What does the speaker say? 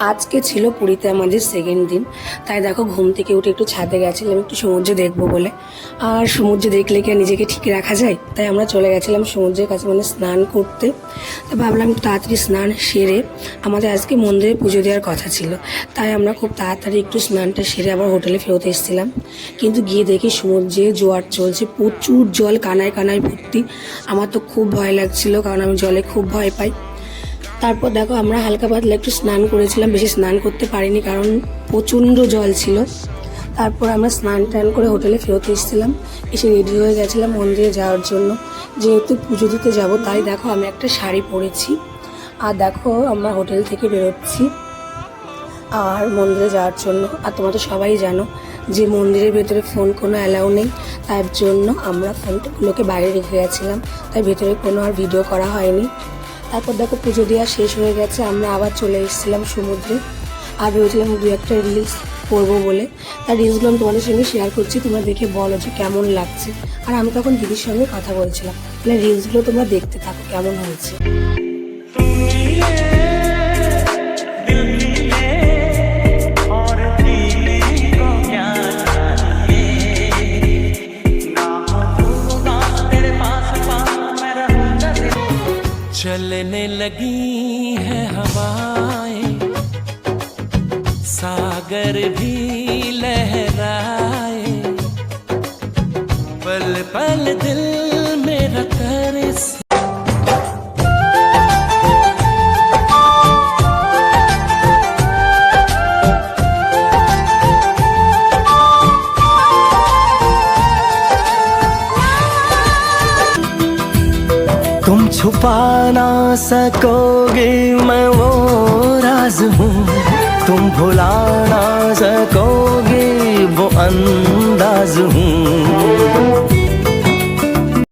আজকে ছিল পুরীতে আমাদের সেকেন্ড দিন। তাই দেখো, ঘুম থেকে উঠে একটু ছাদে গেছিলাম, একটু সমুদ্র দেখব বলে। আর সমুদ্র দেখলে কি নিজেকে ঠিক রাখা যায়? তাই আমরা চলে গেছিলাম সমুদ্রের কাছে মানে স্নান করতে। তো ভাবলাম তাড়াতাড়ি স্নান সেরে আমাদের আজকে মন্দিরে পুজো দেওয়ার কথা ছিল। তাই আমরা খুব তাড়াতাড়ি একটু স্নানটা সেরে আবার হোটেলে ফেরত এসেছিলাম। কিন্তু গিয়ে দেখি সমুদ্রে জোয়ার চলছে, প্রচুর জল, কানায় কানায় ভর্তি। আমার তো খুব ভয় লাগছিল, কারণ আমি জলে খুব ভয় পাই। তারপর দেখো আমরা হালকা পাতলা একটু স্নান করেছিলাম, বেশি স্নান করতে পারিনি কারণ প্রচণ্ড জল ছিল। তারপর আমরা স্নান টান করে হোটেলে ফেরত এসেছিলাম, এসে রেডি হয়ে গেছিলাম মন্দিরে যাওয়ার জন্য। যেহেতু পুজো দিতে যাব, তাই দেখো আমি একটা শাড়ি পরেছি। আর দেখো আমরা হোটেল থেকে বেরোচ্ছি আর মন্দিরে যাওয়ার জন্য। আর তোমরা তো সবাই জানো যে মন্দিরের ভেতরে ফোন কোনো অ্যালাউ নেই, তার জন্য আমরা ফোনগুলোকে বাইরে রেখে গেছিলাম, তাই ভেতরে কোনো আর ভিডিও করা হয়নি। তারপর দেখো পুজো দেওয়া শেষ হয়ে গেছে, আমরা আবার চলে এসেছিলাম সমুদ্রে। আর ভেবেছিলাম দু একটা রিলস করব বলে। তার রিলসগুলো আমি তোমাদের সঙ্গে শেয়ার করছি, তোমরা দেখে বলো যে কেমন লাগছে। আর আমি তখন দিদির সঙ্গে কথা বলছিলাম তাহলে রিলসগুলো তোমরা দেখতে থাকো, কেমন হয়েছে। चलने लगी है हवाएँ। सागर भी लहराए। पल पल दिल मेरा करे तुम छुपा ना सकोगे, मैं वो राज हूँ। तुम भुला ना सकोगे, वो अंदाज हूँ।